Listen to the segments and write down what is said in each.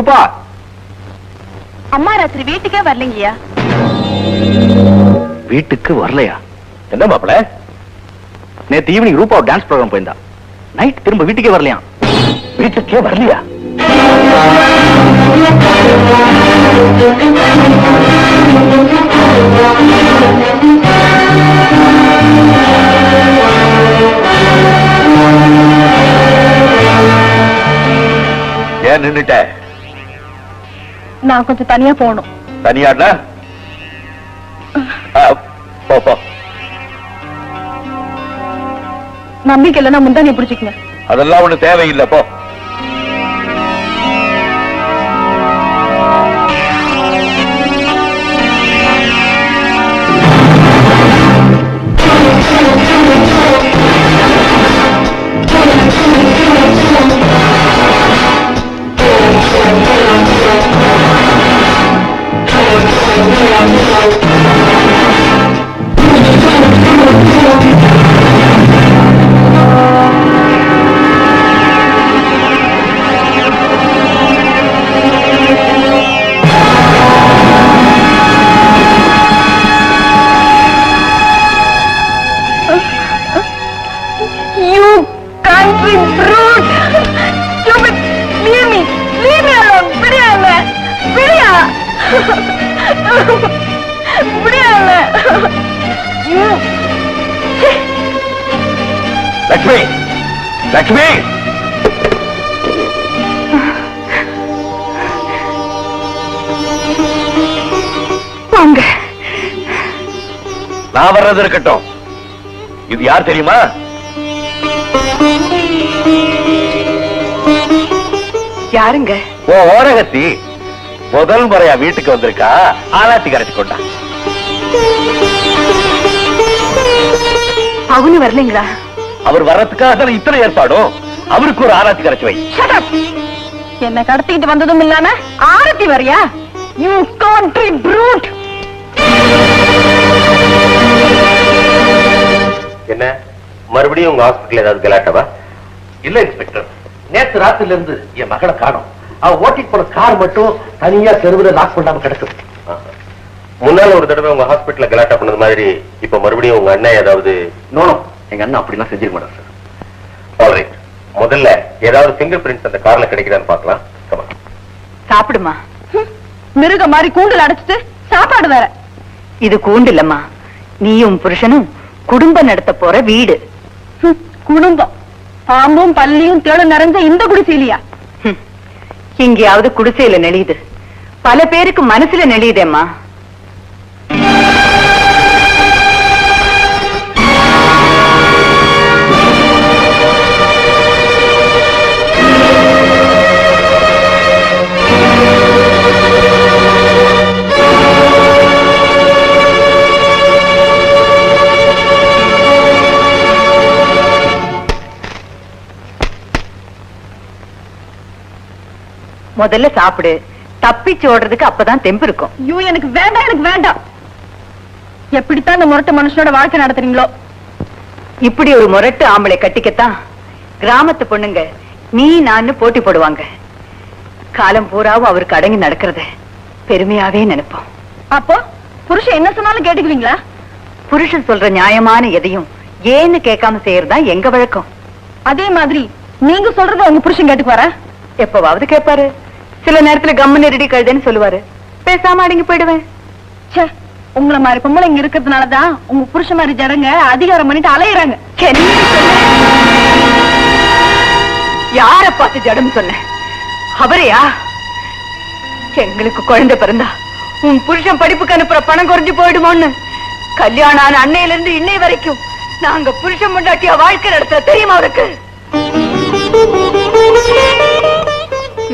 ரூபா. அம்மா ராத்திரி வீட்டுக்கே வரலைங்கய்யா. வீட்டுக்கு வரலையா? என்ன மாப்பிள? நேத்து ஈவினிங் ரூபா டான்ஸ் ப்ரோக்ராம் போயிருந்தா. நைட் திரும்ப வீட்டுக்கே வரலையா? வீட்டுக்கே வரலையா? ஏன் நின்னுட்ட? நான் கொஞ்சம் தனியா போகணும். தனியாடா போ போ. நம்பிக்கை இல்லைன்னா முந்தானி பிடிச்சிக்கங்க. அதெல்லாம் ஒண்ணு தேவையில்லை போ. வாங்க. நான் வர்றது இருக்கட்டும். இது யார் தெரியுமா? யாருங்க? ஓ ஓரகத்தி. முதல் முறையா வீட்டுக்கு வந்திருக்கா? ஆலாத்தி கரைச்சு கொண்டா. அவனு வரலைங்களா? அவர் வர்றதுக்காக தானே இத்தனை ஏற்பாடும்? அவருக்கு ஒரு ஆலாத்தி கரைச்சு வை! என்ன கடத்திக்கிட்டு வந்ததும் இல்லாம ஆரத்தி வரியா? You country brute! என்ன? மறுபடியும் உங்க ஹாஸ்பிட்டல் ஏதாவது கலாட்டவா? இல்ல இன்ஸ்பெக்டர் நேத்து ராத்திரில இருந்து என் மகளை காணோம். அவ ஓட்டிட்டு போன கார் மட்டும் தனியா தெருவுல லாக் பண்ணாம கிடக்குது. முன்னால ஒரு தடவை உங்க ஹாஸ்பிட்டல்ல கலாட்டா பண்ணது மாதிரி இப்ப மறுபடியும் உங்க அண்ணன் ஏதாவது? நோனோ எங்க அண்ணன் அப்படிலாம் செஞ்சிருக்க மாட்டார் சார் ஆல்ரைட் முதல்ல ஏதாவது ஃபிங்கர் பிரிண்ட்ஸ் அந்த கார்ல கிடைக்குதான்னு பார்க்கலாம். Come on. சாப்பிடுமா? மிருக மாதிரி கூண்டுல அடைச்சிட்டு சாப்பாடு வேற. இது கூண்டு இல்லம்மா. நீயும் புருஷனும் குடும்பம் நடத்த போற வீடு. குடும்பம். பாம்பும் பல்லியும் தேளும் நிறைஞ்ச இந்த குடிசையிலியா? ஹம். எங்கேயாவது குடிசையில நெளியுது. பல பேருக்கு மனசுல நெளியுதேம்மா. முதல்ல சாப்பிடு. தப்பிச்சு ஓடுறதுக்கு அப்பதான் தெம்பு இருக்கும். ஐயோ எனக்கு வேண்டாம் எனக்கு வேண்டாம். எப்படித்தான் இந்த முரட்டு மனுஷனோட வாழ்க்கை நடத்துறீங்களோ? இப்படி ஒரு முரட்டு ஆம்பளை கட்டிக்கத்தான் கிராமத்து பொண்ணுங்க நீ நான் போட்டி போடுவாங்க. காலம் பூராவும் அவருக்கு அடங்கி நடக்கிறத. பெருமையாவே நினைப்போம். அப்போ புருஷன் என்ன சொன்னாலும் கேட்டுக்குவீங்களா புருஷன் சொல்ற நியாயமான எதையும் ஏன்னு கேட்காம செய்யறதுதான் எங்க வழக்கம். அதே மாதிரி நீங்க சொல்றத உங்க புருஷன் கேட்டுக்குவாரா? எப்பவாவது கேட்பாரு சில நேரத்துல கம்மு ரெடி கழுதுன்னு சொல்லுவாரு. பேசாம அடங்கி போயிடுவேன். உங்களை மாதிரி பொம்பளை இங்க இருக்கிறதுனாலதான் உங்க புருஷன் மாதிரி ஜனங்க அதிகாரம் பண்ணிட்டு அலையுறாங்க? யார பார்த்து ஜடம் சொன்ன? அவரையா? எங்களுக்கு குழந்தை பிறந்தா உன் புருஷன் படிப்புக்கு அனுப்புற பணம் குறைஞ்சு போயிடுமோன்னு. கல்யாணம் ஆன அன்னையில இருந்து இன்னை வரைக்கும் நாங்க புருஷன் முண்டாட்டியா வாழ்க்கை நடத்த தெரியுமா அவருக்கு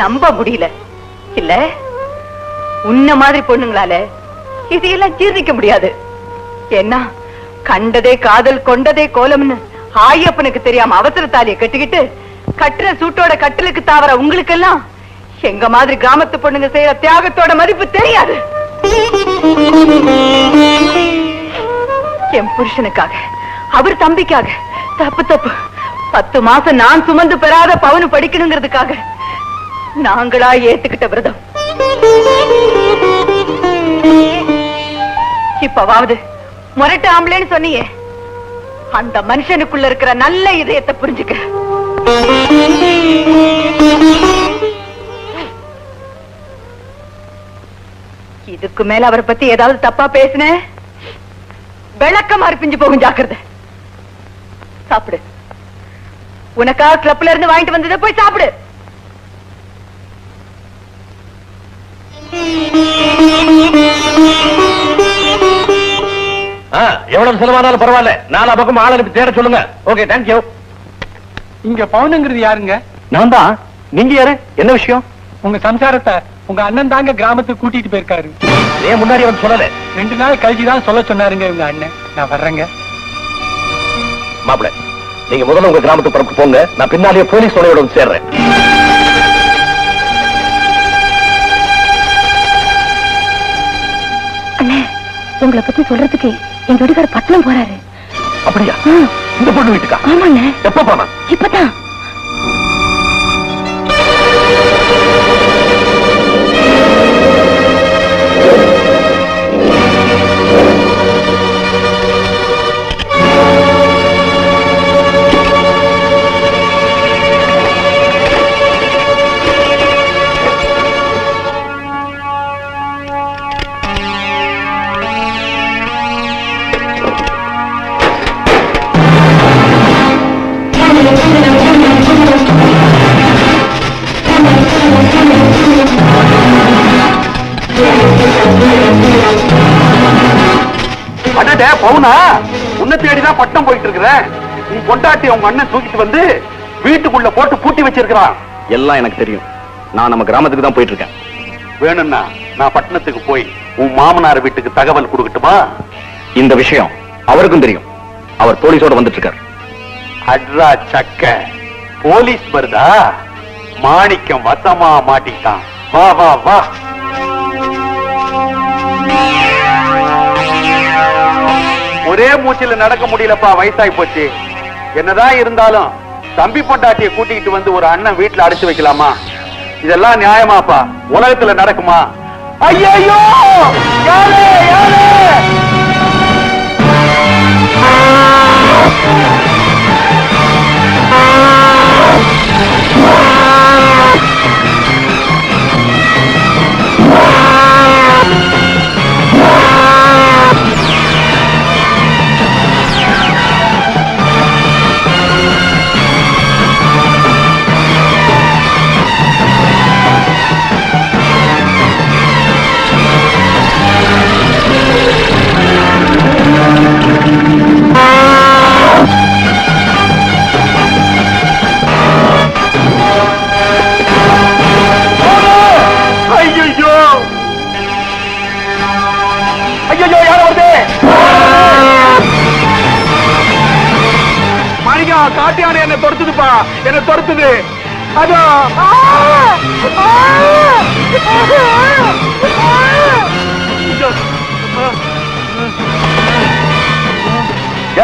நம்ப முடியல. இல்ல உன்ன மாதிரி பொண்ணுங்களால இதையெல்லாம் ஜீர்ணிக்க முடியாது. என்ன கண்டதே காதல் கொண்டதே கோலம்னு ஆயப்பனுக்கு தெரியாம அவசர தாலியை கட்டிக்கிட்டு கட்டுற சூட்டோட கட்டலுக்கு உங்களுக்கு எல்லாம் எங்க மாதிரி கிராமத்து பொண்ணுங்க செய்யற தியாகத்தோட மதிப்பு தெரியாது. என் புருஷனுக்காக அவர் தம்பிக்காக தப்பு தப்பு. பத்து மாசம் நான் சுமந்து பெறாத பவுனு படிக்கணுங்கிறதுக்காக நாங்களா ஏத்துக்கிட்ட விரதம். இப்பவாவது முரட்டு ஆம்பளைன்னு சொன்னியே அந்த மனுஷனுக்குள்ள இருக்கிற நல்ல இதயத்தை புரிஞ்சுக்க. இதுக்கு மேல அவரை பத்தி ஏதாவது தப்பா பேசுன? விளக்கமா இருப்பிஞ்சு போகும் ஜாக்கிரதை. சாப்பிடு. உனக்காக கிளப்ல இருந்து வாங்கிட்டு வந்ததை போய் சாப்பிடு. எவ்வளவு செலவானாலும் பரவாயில்ல. நாலா பக்கம் ஆள் அனுப்பி தேட சொல்லுங்க. ஓகே தேங்க்யூ இங்க பவுனுங்கிறது யாருங்க? நான் தான். நீங்க யாரு? என்ன விஷயம்? உங்க சம்சாரத்தை உங்க அண்ணன் தாங்க கிராமத்துக்கு கூட்டிட்டு போயிருக்காரு. ஏன் முன்னாடி வந்து சொல்லல? ரெண்டு நாள் கழிச்சு தான் சொல்ல சொன்னாருங்க உங்க அண்ணன். நான் வர்றேங்க. மாப்பிள நீங்க முதல்ல உங்க கிராமத்து பரப்பு போங்க. நான் பின்னாலேயே போலீஸ் வந்து சேர்றேன். உங்களை பத்தி சொல்றதுக்கு எங்க வீட்டுக்கார பட்டணம் போறாரு. அப்படியா? இந்த பொண்ணு வீட்டுக்கா? ஆமாண்ணே எப்ப போனா? இப்பதான். இருக்கிறேன் உன் பொண்டாட்டி உங்க அண்ணன் தூக்கிட்டு வந்து வீட்டுக்குள்ள போட்டு பூட்டி வச்சிருக்கிறான். எல்லாம் எனக்கு தெரியும். நான் நம்ம கிராமத்துக்கு தான் போயிட்டு இருக்கேன் வேணும்னா நான் பட்டணத்துக்கு போய் உன் மாமனார் வீட்டுக்கு தகவல் கொடுக்கட்டுமா? இந்த விஷயம் அவருக்கும் தெரியும். அவர் போலீஸோட வந்துட்டு இருக்காரு அட்ரா சக்க. போலீஸ் வருதா? மாணிக்கம் வசமா மாட்டிக்கிட்டான். வா வா வா. ஒரே மூச்சில நடக்க முடியலப்பா வயசாகி போச்சு. என்னதான் இருந்தாலும் தம்பி பொண்டாட்டிய கூட்டிக்கிட்டு வந்து ஒரு அண்ணன் வீட்டுல அடைச்சு வைக்கலாமா? இதெல்லாம் நியாயமாப்பா. உலகத்துல நடக்குமா? ஐயோ யாரு யாரு?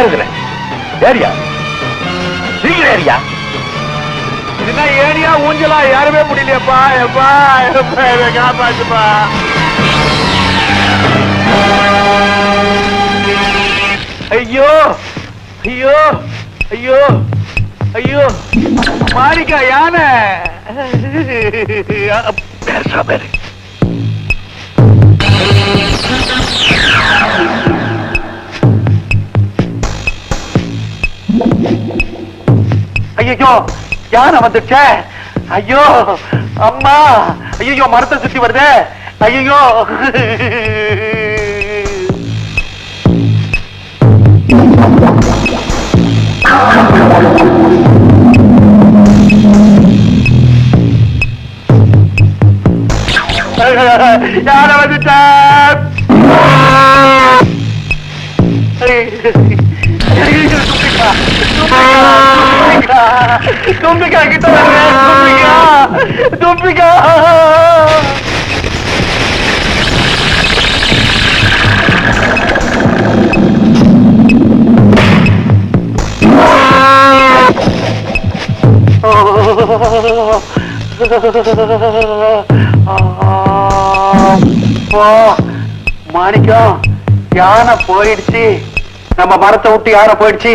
யார் ஏரியா? யாரியா சீக்கிரம் யாரியா என்ன ஏரியா? ஊஞ்சலா? யாருமே முடியலையப்பா. எப்பா எப்பா இதை காப்பாத்துப்பா. ஐயோ ஐயோ ஐயோ ஐயோ. மாரிக்கா யானை? பேசுறா பேரு ஐயோ யானை வந்துச்சே ஐயோ அம்மா ஐயோ மரத்தை சுத்தி வருது. ஐயோ யானை வந்துட்டேன் ஐயோ தும்பிக்கா கிட்ட தும்பிக்கா தும்பிக்கா மாணிக்கம் யானை போயிடுச்சு. நம்ம மரத்தை விட்டு யானை போயிடுச்சு.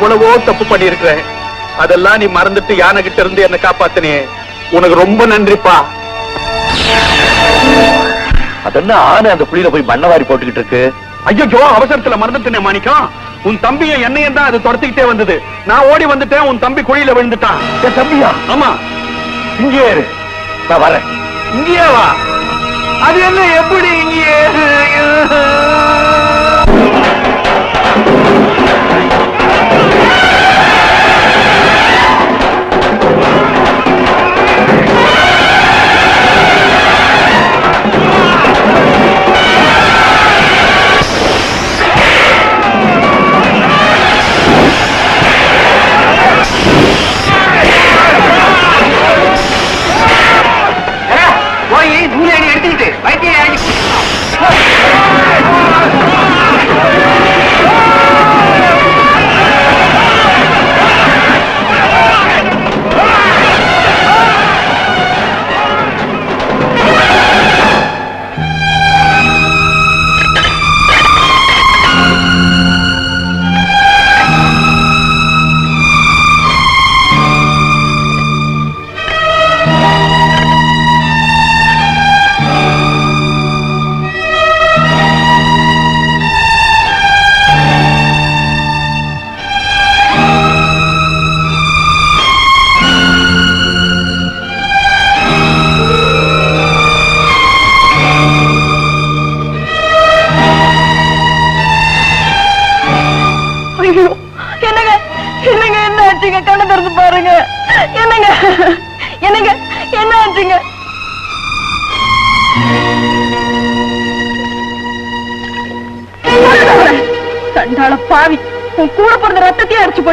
எவ்வளவோ தப்பு பண்ணியிருக்கிறேன். அதெல்லாம் நீ மறந்துட்டு யானை கிட்ட இருந்து என்ன காப்பாத்தினே உனக்கு ரொம்ப நன்றிப்பா. அதென்ன ஆனை அந்த குழியில போய் மண்ணை வாரி போட்டுக்கிட்டு இருக்கு? ஐயோ அவசரத்துல மறந்துட்டேனே மாணிக்கம் உன் தம்பியும் என்னையும் தான் அது துரத்திக்கிட்டே வந்தது. நான் ஓடி வந்துட்டேன் உன் தம்பி குழியில விழுந்துட்டான். என் தம்பியா? ஆமா. இங்கே நான் வரேன். இங்கேயே வா. அது என்ன எப்படி?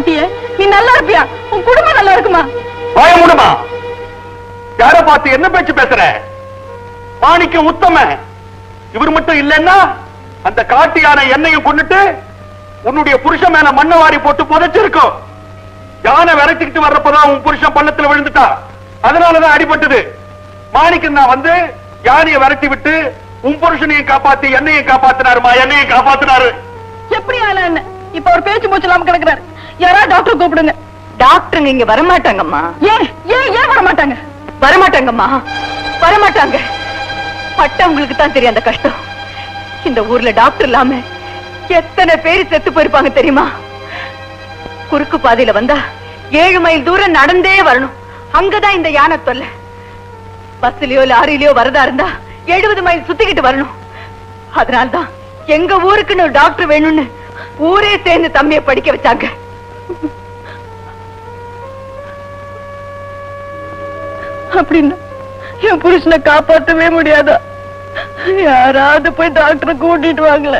போட்டியே நீ நல்லா இருப்பியா? உன் குடும்பம் நல்லா இருக்குமா? வாய மூடுமா? யார பார்த்து என்ன பேச்சு பேசுற? மாணிக்கம் உத்தம. இவர் மட்டும் இல்லைன்னா அந்த காட்டு யானை என்னையும் கொண்டுட்டு உன்னுடைய புருஷன் மேல மண்ணை வாரி போட்டு புதைச்சிருக்கும். யானை விரட்டிக்கிட்டு வர்றப்பதான் உன் புருஷன் பள்ளத்துல விழுந்துட்டா. அதனாலதான் அடிபட்டது. மாணிக்கம் நான் வந்து யானையை விரட்டி விட்டு உன் புருஷனையும் காப்பாத்தி என்னையும் காப்பாத்தினாருமா? என்னையும் காப்பாத்தினாரு. எப்படி ஆள என்ன? இப்ப ஒரு பேச்சு மூச்சு இல்லாம கிடக்குறாரு. யாராவது டாக்டர் கூப்பிடுங்க. டாக்டருங்க இங்க வரமாட்டாங்கம்மா. ஏன்? ஏன் ஏன் வர மாட்டாங்க வரமாட்டாங்கம்மா. வரமாட்டாங்க. பட்டவங்களுக்கு தான் தெரியும் அந்த கஷ்டம். இந்த ஊர்ல டாக்டர் இல்லாம எத்தனை பேர் செத்து போயிருப்பாங்க தெரியுமா? குறுக்கு பாதையில வந்தா ஏழு மைல் தூரம் நடந்தே வரணும். அங்கதான் இந்த யானை தொல்லை. பஸ்லயோ லாரிலயோ வரதா இருந்தா எழுபது மைல் சுத்திக்கிட்டு வரணும். அதனால்தான் எங்க ஊருக்குன்னு டாக்டர் வேணும்னு ஊரே சேர்ந்து தம்பியை படிக்க வச்சாங்க. அப்படின்னா என் புருஷனை காப்பாற்றவே முடியாதா? யாராவது போய் டாக்டரை கூட்டிட்டு வாங்கல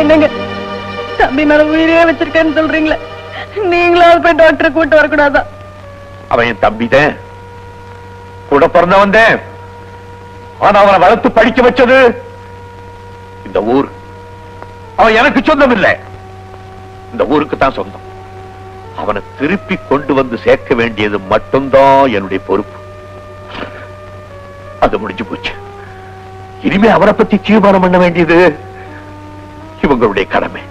என்னங்க தம்பி மேல உயிரே வச்சிருக்கேன்னு சொல்றீங்களே? நீங்களாவது போய் டாக்டரை கூட்டு வரக்கூடாதா? அவன் என் தம்பிதான். கூட பிறந்தவன் தான் ஆனா அவனை வளர்த்து படிக்க வச்சது இந்த ஊர். அவன் எனக்கு சொந்தம் இல்லை இந்த ஊருக்கு தான் சொந்தம். அவனை திருப்பி கொண்டு வந்து சேர்க்க வேண்டியது மட்டும்தான் என்னுடைய பொறுப்பு. அது முடிஞ்சு போச்சு. இனிமே அவரை பத்தி தீர்மானம் பண்ண வேண்டியது இவங்களுடைய கடமை.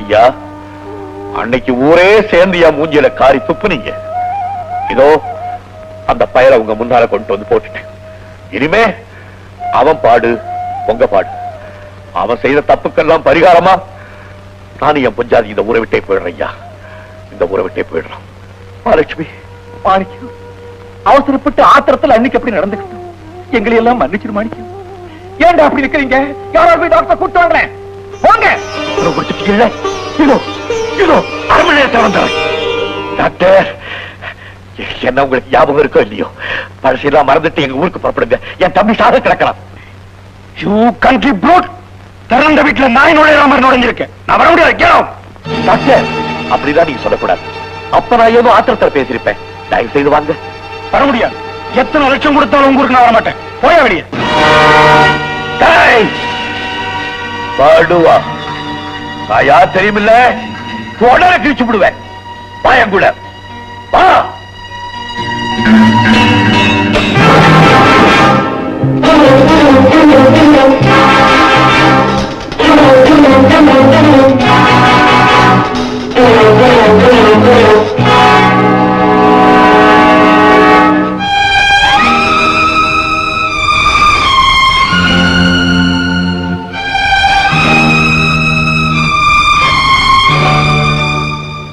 ஐயா அன்னைக்கு ஊரே சேர்ந்து என் மூஞ்சியில காரி துப்புனீங்க. இதோ அந்த பயலை உங்க முன்னால கொண்டு வந்து போட்டுட்டு இனிமே அவன் பாடு உங்க பாடு. அவன் செய்த தப்புக்கெல்லாம் பரிகாரமா? நானும் என் பொஞ்சாதி இந்த ஊரை விட்டே போயிடுறேன் ஐயா. இந்த ஊரை விட்டே போயிடுறான் மகாலட்சுமி மாணிக்கம். அவசரப்பட்டு ஆத்திரத்தில் அன்னைக்கு எப்படி நடந்துக்கிட்டு? எங்களை எல்லாம் மன்னிச்சிரு மாணிக்கம். ஏன்டா அப்படி இருக்கிறீங்க யாராவது போய் டாக்டர் கூட்டு வாங்குறேன் வாங்க. உணவு இதோ இதோ அரை மணி நேரத்தை வந்தேன் டாக்டர். என்ன உங்களுக்கு ஞாபகம் இருக்கோ இல்லையோ? பழசெல்லாம் மறந்துட்டு எங்க ஊருக்கு புறப்படுங்க. என் தம்பி சாக கிடக்கலாம். யூ கண்ட்ரி ப்ரூட் திறந்த வீட்டுல நாய் நுழையிற மாதிரி நுழைஞ்சிருக்கேன் நான் வர முடியாது கேளம் டாக்டர் அப்படிதான் நீங்க சொல்லக்கூடாது. அப்ப நான் ஏதோ ஆத்திரத்தில் பேசியிருப்பேன். தயவு செய்து வாங்க. வர முடியாது. எத்தனை லட்சம் கொடுத்தாலும் உங்களுக்கு நான் வர மாட்டேன். போயா வெளியே. பாடுவா. நான் யார் தெரியுமில்ல? தொடர கிழிச்சு விடுவேன். பயம்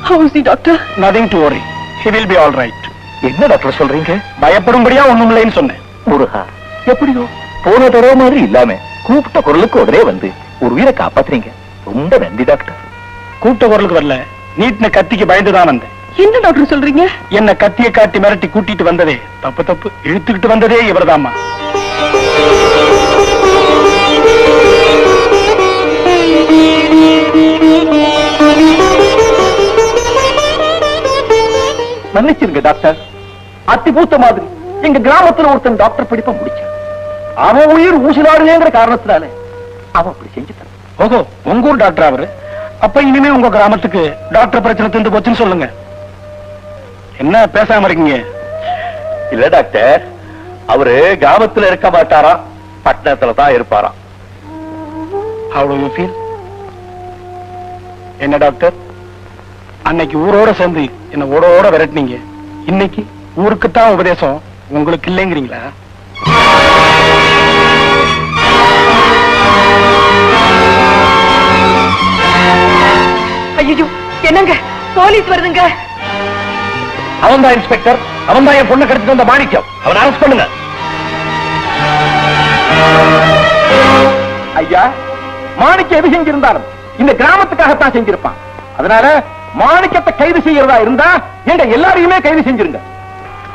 How is the doctor? Nothing to worry. He will be all right. என்ன டாக்டர் சொல்றீங்க? பயப்படும்படியா ஒண்ணும் இல்லைன்னு சொன்னேன். முருகா எப்படியோ? போன தடவை மாதிரி இல்லாம கூப்பிட்ட குரலுக்கு உடனே வந்து ஒரு உயிரை காப்பாத்துறீங்க. ரொம்ப நன்றி டாக்டர். கூட்ட குரலுக்கு வரல. நீட்டின கத்திக்கு பயந்துதான் வந்தேன். என்ன டாக்டர் சொல்றீங்க? என்ன கத்தியை காட்டி மிரட்டி கூட்டிட்டு வந்ததே தப்பு தப்பு. இழுத்துக்கிட்டு வந்ததே இவர்தாம்மா. மன்னிச்சிருங்க டாக்டர். அத்தி பூத்த மாதிரி எங்க கிராமத்துல ஒருத்தன் டாக்டர் படிப்பை முடிச்சான். அவன் உயிர் ஊசலாடுங்கிற காரணத்தினால அவன் அப்படி செஞ்சுட்டான். ஓஹோ உங்க ஊர் டாக்டர் அவரு? அப்ப இனிமே உங்க கிராமத்துக்கு டாக்டர் பிரச்சனை தந்து போச்சுன்னு சொல்லுங்க. என்ன பேசாம இருக்கீங்க? இல்ல டாக்டர். அவரு கிராமத்துல இருக்க மாட்டாராம். பட்டணத்துல தான் இருப்பாராம். அவ்வளவு என்ன டாக்டர்? அன்னைக்கு ஊரோட சேர்ந்து என்ன ஓடோட விரட்டினீங்க. இன்னைக்கு ஊருக்குத்தான் உபதேசம் உங்களுக்கு இல்லைங்கிறீங்களா? ஐயோ என்னங்க? போலீஸ் வருதுங்க. அவன் தான் இன்ஸ்பெக்டர். அவன் தான் என் பொண்ணை கடத்திட்டு வந்த மாணிக்கம். அவன் அரெஸ்ட் பண்ணுங்க. ஐயா மாணிக்க எது செஞ்சிருந்தாலும் இந்த கிராமத்துக்காகத்தான் செஞ்சிருப்பான். அதனால மாணிக்கத்தை கைது செய்யறதா இருந்தா எங்க எல்லாரையுமே கைது செஞ்சிருங்க.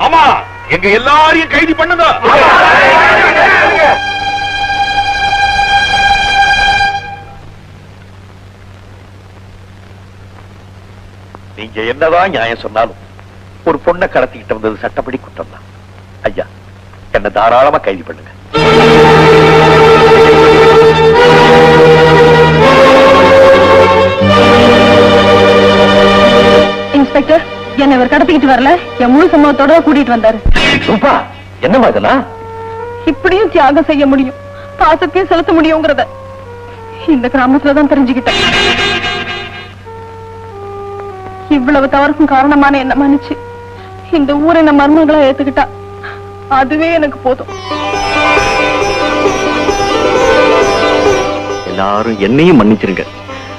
ஆமா எங்க எல்லாரையும் கைது பண்ணுங்க. நீங்க என்னதான் நியாயம் சொன்னாலும் ஒரு பொண்ணை கடத்திக்கிட்டு வந்தது சட்டப்படி குற்றம் தான் ஐயா என்ன தாராளமா கைது பண்ணுங்க. என்ன இவர் கடத்திக்கிட்டு வரல? என் முழு சம்பவத்தோட கூட்டிட்டு வந்தாரு. ரூபா என்னமா இதெல்லாம்? இப்படியும் தியாகம் செய்ய முடியும். பாசத்தையும் செலுத்த முடியுங்கிறத இந்த கிராமத்துல தான் தெரிஞ்சுக்கிட்டேன். இவ்வளவு தவறுக்கும் காரணமான என்ன மன்னிச்சு இந்த ஊரை நம்ம மருமகளா ஏத்துக்கிட்டா அதுவே எனக்கு போதும். எல்லாரும் என்னையும் மன்னிச்சிருங்க.